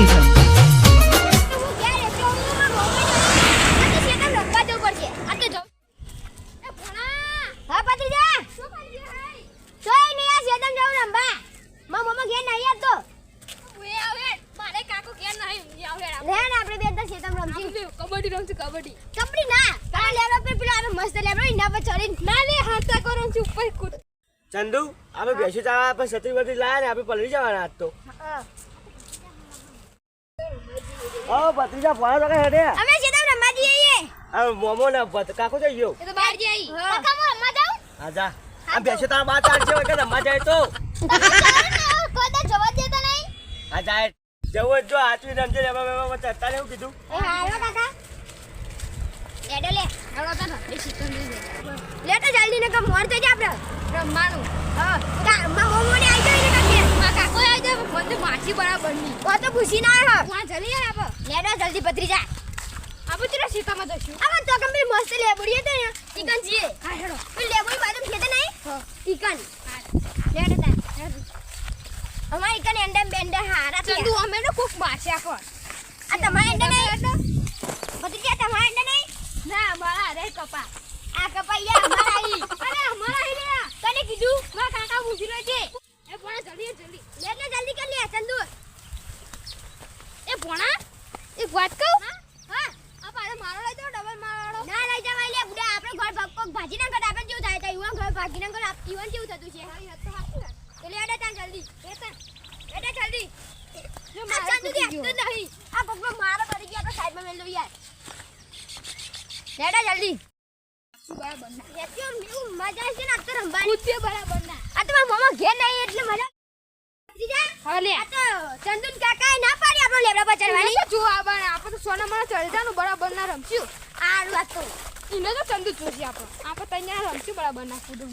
season. હું ઘેર એકલો હું મારા મમ્મી જોડે. આજે શેતાન રમવા જવું પડશે. આજે જાઉં. એ ભોણા. હા, ભત્રીજા. તોય નહીં, આ શેતાન જાઉં રમવા. મારા મમ્મા ઘેર નહીં આવતો. લે ને આપણે બે અંદર કબડ્ડી રમશું કબડ્ડી કબડ્ડી ના. તારા લેવડા પર પેલો આનો મસ્ત લેવડો, એના પર ચડીને. ના લે હાથા કરો છું ઉપર કૂદ ચંદુ આપણે બેસી જવા આપણે છત્રી બત્રી લાયા ને આપણે પલળી જવાના આજ તો હા. ઓ ભત્રીજા ભણા તો હેડે અમે સીધા રમવા જઈએ છીએ. આ મોમો ને ભત કાકો જઈ ગયો એ તો બહાર જઈ કાકા, મો રમવા જાઉં? હા જા આ બેસે તારા બા ચાર છે કે રમવા જાય તો કોઈ દાડો જવા જ દેતા નહીં. હા જાય જવું જ જો હાથવી રમજે એમાં એમાં ચડતા એવું કીધું એ હાલો કાકા. લેડો લે. આવડો તો શીખણ દે લે તો જલ્દી ને કે મોર થઈ જાય આપણે. રમવાનું હા. આઈ જાય ને આવી મને માછી બરાબરની ઓ તો પૂછી ના આવ્યો. ત્યાં જલ્દી આપો લેડો જલ્દી પતરી જા. આપો ચલો શીખામાં જશું આ તો કંપની મસ્ત લેબડી હતી ને. ચિકન છીએ. હા હેડો પેલી લેબડી બાજુ ખેતે નહીં? હા. ચિકન લેડો તા. અમાર ઇકન એન્ડમ બેંડા હારા છે. ચંદુ અમે ને કોક માછ્યા કોણ આ તમારા એંડા નહીં? પતરી જા, તમારા એંડા નહીં? ના મારા રે કપા આ કપાઈયા અમારા ઈ. અરે અમારા હી લે તને કીધું? માં કાકા લેજે એ ભણા જલ્દી જલ્દી. લે લે જલ્દી કર લે, ચંદુ. એ ભણા એક વાત કહું? હા. આ પાછો મારો લઈ જાઓ ડબલ મારો ના લઈ જવાય લે બુડા આપણે ઘર ભાગ કોક ભાજી ના કર આપણે જેવું થાય તો ઈવન ઘર ભાગી ના કર આપ ઈવન જેવું થતું છે. હા તો હાચી એટલે એડા તાન જલ્દી. એ તો એડા જલ્દી. આ મારે ચંદુ ગયો. જ નહીં. આ કોકનો મારો પડી ગયો તો સાઈડમાં મેલ દો યાર. એડા જલ્દી. બરાબર. ના મજા છે ને અત્યારે રમવાની. બરાબર ના. આ તો મારા મામા ઘેર નહીં એટલે મજા જીજા આ તો ચંદુન કાકાએ ના પાડી આપણો લેબડા પર ચડવાની. જો આ બાને આપણે તો સોના મને ચડતાનું બરાબર ના રમશું. આ વાત તો. ઇને તો ચંદુ જોજી આપણો. આપણે તો અહીંયા રમશું બરાબર ના કૂદું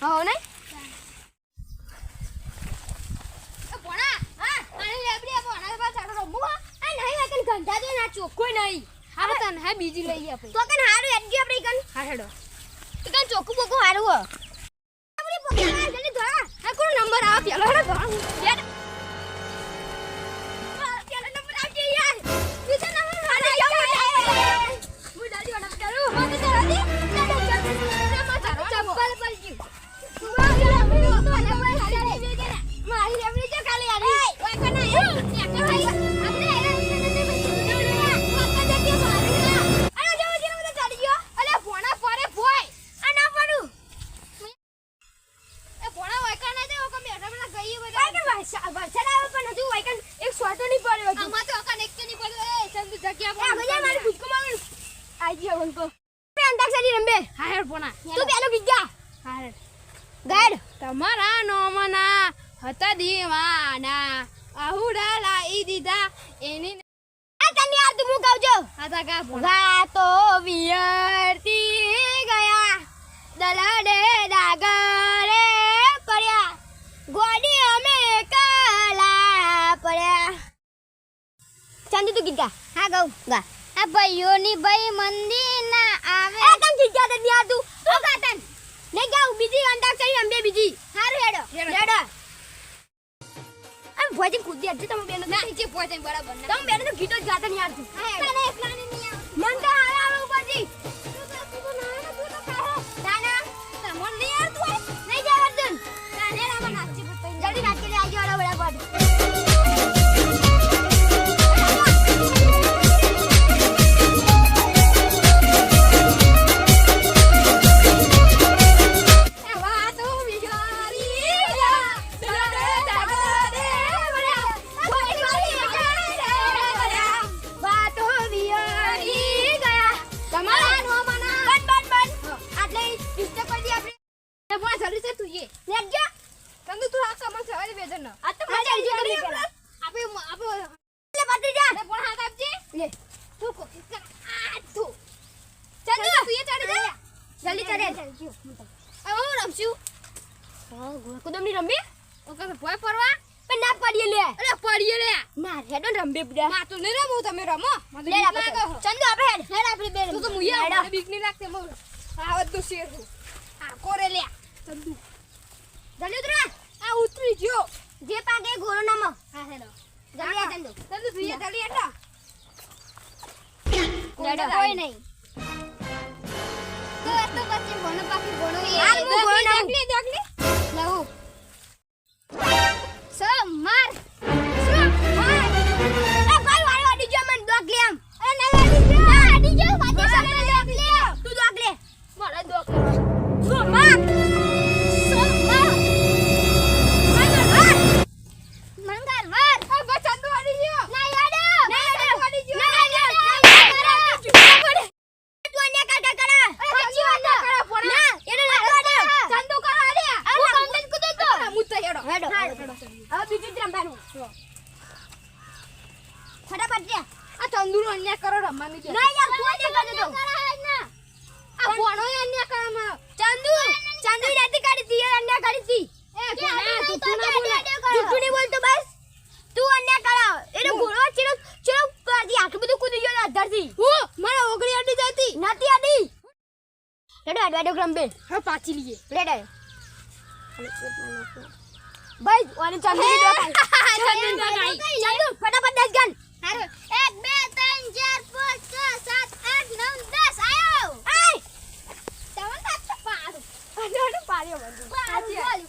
હો ભણા હા આને લેબડી આપો આના રમવું આ નહીં વાકન ગંધા દે ના ચોખ્ખું નહીં. હવે તને હે બીજી લઈએ આપણે. તો કન હારું એડજી આપણે કન. હા હેડો. તો કન ચોખ્ખું બોકું હારું હો આપણે પોકા જલ્દી ધોરા હા કોણ હેડો ભણા યાર હતા દીવાના. આહુડા લાઈ દીધા. એની તને યાર તું હું ગાઉં છું હતા કા ભણા વાતો વિયરતી ગયા. દલડે ડાગરે પડ્યા. ગોડી અમે કાલા પડ્યા. ચાંદી તું ગીત. ગા હા ગાઉ. ગા. આ ભાઈઓની ભાઈ મંદિર ના આવે. તમ ગીત ગા દે યાર તું તમે બેનો ના. નીચે પહોંચે બરાબર તમે બેનો ગીતો જ ગાતા નહીં આવતું મને એકલા નહીં મન તો તું કર આ તું. ચંદુ તું એ ચડી જા. જલ્દી ચડે હવે હું રમશું? હા કુદમની રંબી ઓકે ભોય પરવા પણ ના પડીએ લે. અરે પડીએ લે. ના રેડો રંબી બડા માં તો નહીં રમું તમે રમો. લે. ચંદુ આપણે હેડ. હેડ આપણે બે તું તો. મુયા હેડો. બીક નહીં લાગતી આવત તો શેર આ કોરે લે. ચંદુ. જલ્દી ઉતરો. આ ઉતરી ગયો. જે પાકે ઘોડો નામો. હા હેલો જલ્દી નહીં તો એ તો કોણ કોઈ નહીં. તો એ તો પછી ભણો બાકી ભણો એ. આ તંદુરો અન્યાય કરો રમવાની છે. ના યાર તું અન્ય કરી દો. આ ભણો અન્યાય કરવામાં ચાંદુ ચાંદુ રાતી કાઢી દી. અન્ય કાઢી દી એ ભણા તું તું ના બોલે જુઠ્ઠું નહીં બોલતો બસ. તું અન્ય કરાવ. એનો ઘોડો ચીરો ચીરો કરતી આટલું બધું કૂદી ગયો અધરથી હું? મને ઓગળી અડી જતી. નથી આડી. રેડો આડો આડો ગ્રામ પાછી લઈએ. રેડો ભાઈ ઓને ચાંદુ. ચાંદુ ફટાફટ દસ ગન હારું. 1 2 3 4 5 6 7 8 9 10 આયો! આય! તમને પાડ્યો બધું પાડ્યો.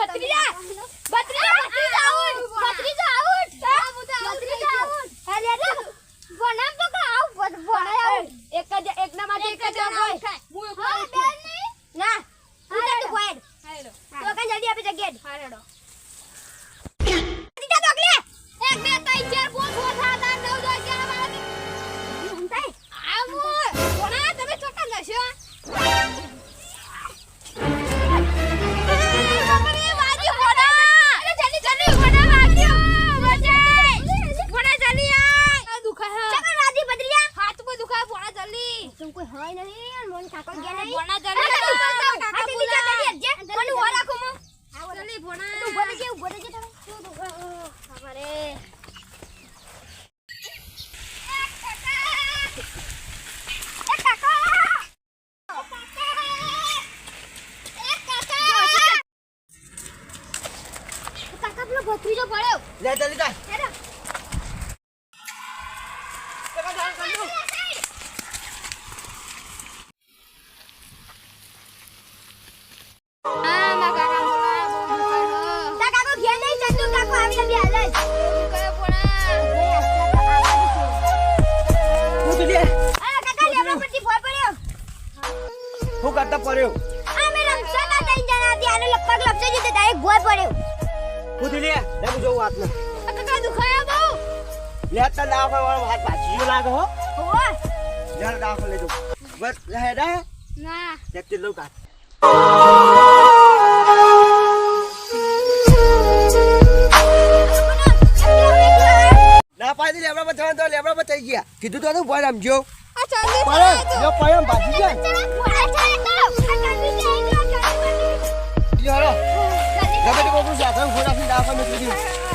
બત્રીજા બત્રીજા બત્રીજા આઉટ બત્રીજા આઉટ બત્રીજા આઉટ અરે રે વના પકડ આઉટ વના આઉટ એક જ એકના માટે એક જ હોય. હું એક હા બેન ના હું તો ગોયડ હેડો તો કઈ જલ્દી આપી જગ્યા પડ્યો. અમે મેં રમસામાં ત્રણ જણા હતી, આને લપક લપસે જીતે direct ભોય પડ્યો. પૂછી લે લે જો વાત ન કાકા દુખાય બહુ. લે તા દાખલ વાળો હાથ પાછી જો લાગે હો. હોવે. લે દાખલ લેજો. બસ લે હેડા ના. ના પાડી લેબડા પર જવાનું તો લેબડા પર થઈ ગયા. કીધું તો ભય રમજો. આ પડે. પડે ભાજી જાય યો હરો ગમે તે કોકું સાધન ખોરાકી દાખલ મૂકી દીધું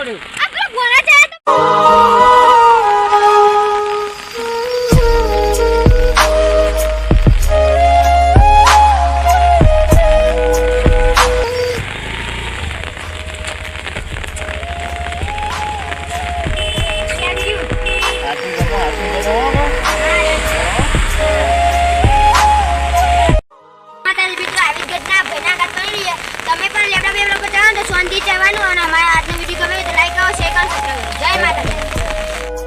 આપણે